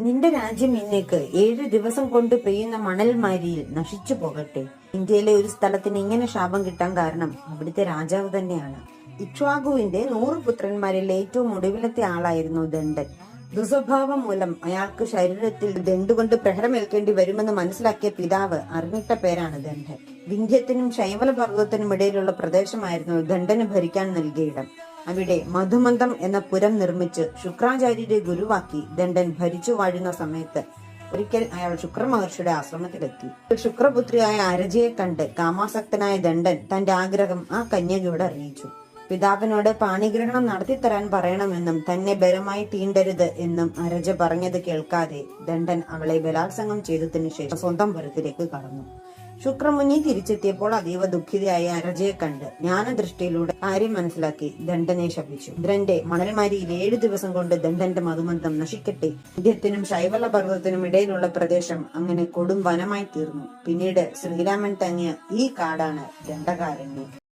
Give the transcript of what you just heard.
നിന്റെ രാജ്യം ഇന്നേക്ക് ഏഴ് ദിവസം കൊണ്ട് പെയ്യുന്ന മണൽമാരിയിൽ നശിച്ചു പോകട്ടെ. ഇന്ത്യയിലെ ഒരു സ്ഥലത്തിന് ഇങ്ങനെ ശാപം കിട്ടാൻ കാരണം അവിടുത്തെ രാജാവ് തന്നെയാണ്. ഇക്ഷാഗുവിന്റെ നൂറ് പുത്രന്മാരിൽ ഏറ്റവും ഒടുവിലത്തെ ആളായിരുന്നു ദണ്ഡൻ. ദുസ്വഭാവം മൂലം അയാൾക്ക് ശരീരത്തിൽ ദണ്ടുകൊണ്ട് പ്രഹരമേൽക്കേണ്ടി വരുമെന്ന് മനസ്സിലാക്കിയ പിതാവ് അറിഞ്ഞിട്ട പേരാണ് ദണ്ഡൻ. വിന്ധ്യത്തിനും ശൈവല പർവതത്തിനും ഇടയിലുള്ള പ്രദേശമായിരുന്നു ദണ്ഡന് ഭരിക്കാൻ നൽകിയ ഇടം. അവിടെ മധുമന്ദം എന്ന പുരം നിർമ്മിച്ച് ശുക്രാചാര്യരെ ഗുരുവാക്കി ദണ്ഡൻ ഭരിച്ചു വാഴുന്ന സമയത്ത് ഒരിക്കൽ അയാൾ ശുക്രമഹർഷിയുടെ ആശ്രമത്തിലെത്തി. ശുക്രപുത്രിയായ അരജയെ കണ്ട് കാമാസക്തനായ ദണ്ഡൻ തന്റെ ആഗ്രഹം ആ കന്യകയോട് അറിയിച്ചു. പിതാവിനോട് പാണിഗ്രഹണം നടത്തിത്തരാൻ പറയണമെന്നും തന്നെ ബലമായി തീണ്ടരുത് എന്നും അരജ പറഞ്ഞത് കേൾക്കാതെ ദണ്ഡൻ അവളെ ബലാത്സംഗം ചെയ്തതിനു ശേഷം സ്വന്തം പുരത്തിലേക്ക് കടന്നു. ശുക്രമുനി തിരിച്ചെത്തിയപ്പോൾ അതീവ ദുഃഖിതയായ അരജയെ കണ്ട് ജ്ഞാനദൃഷ്ടിയിലൂടെ കാര്യം മനസ്സിലാക്കി ദണ്ഡനെ ശപിച്ചു. ഇന്ദ്രന്റെ മണൽമാരിയിൽ ഏഴു ദിവസം കൊണ്ട് ദണ്ഡന്റെ മധുമന്തം നശിക്കട്ടെ. ഇന്ത്യത്തിനും ശൈവല പർവതത്തിനും ഇടയിലുള്ള പ്രദേശം അങ്ങനെ കൊടും വനമായി തീർന്നു. പിന്നീട് ശ്രീരാമൻ തങ്ങിയ ഈ കാടാണ് ദണ്ഡകാരണ്യം.